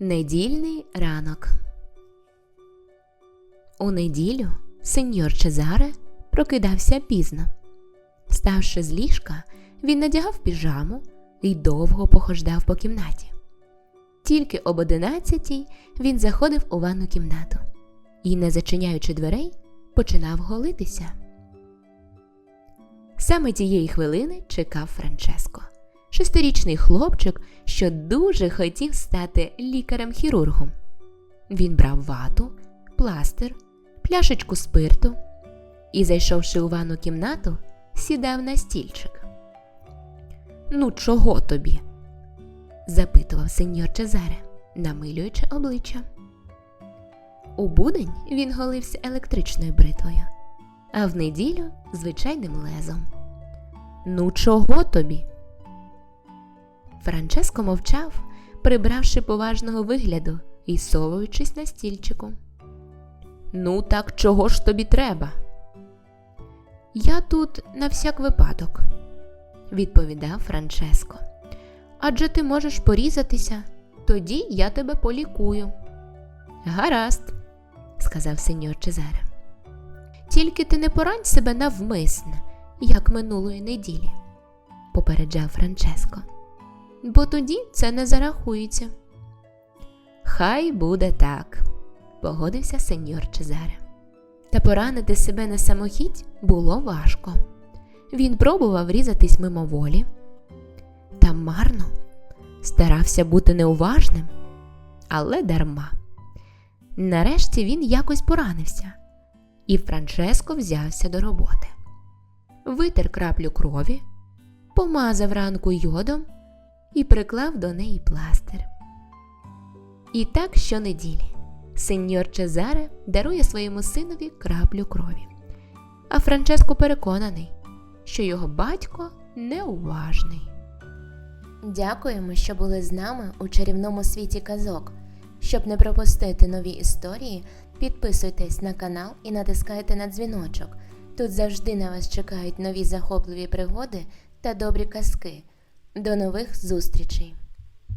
Недільний ранок. У неділю сеньор Чезаре прокидався пізно. Ставши з ліжка, він надягав піжаму і довго похождав по кімнаті. Тільки об одинадцятій він заходив у ванну кімнату і, не зачиняючи дверей, починав голитися. Саме тієї хвилини чекав Франческо, шестирічний хлопчик, що дуже хотів стати лікарем-хірургом. Він брав вату, пластир, пляшечку спирту і, зайшовши у ванну кімнату, сідав на стільчик. Ну, чого тобі? запитував сеньор Чезаре, намилюючи обличчя. У будень він голився електричною бритвою, а в неділю звичайним лезом. Ну, чого тобі? Франческо мовчав, прибравши поважного вигляду і совуючись на стільчику. Ну, так чого ж тобі треба? Я тут на всяк випадок, відповідав Франческо. Адже ти можеш порізатися, тоді я тебе полікую. Гаразд, сказав сеньор Чезаре. Тільки ти не порань себе навмисне, як минулої неділі, попереджав Франческо. Бо тоді це не зарахується. Хай буде так, погодився сеньор Чезаре. Та поранити себе на самохідь було важко. Він пробував різатись мимоволі. Та марно старався бути неуважним, але дарма. Нарешті він якось поранився, і Франческо взявся до роботи. Витер краплю крові, помазав ранку йодом і приклав до неї пластир. І так щонеділі сеньор Чезаре дарує своєму синові краплю крові. А Франческо переконаний, що його батько неуважний. Дякуємо, що були з нами у чарівному світі казок. Щоб не пропустити нові історії, підписуйтесь на канал і натискайте на дзвіночок. Тут завжди на вас чекають нові захопливі пригоди та добрі казки. До нових зустрічей!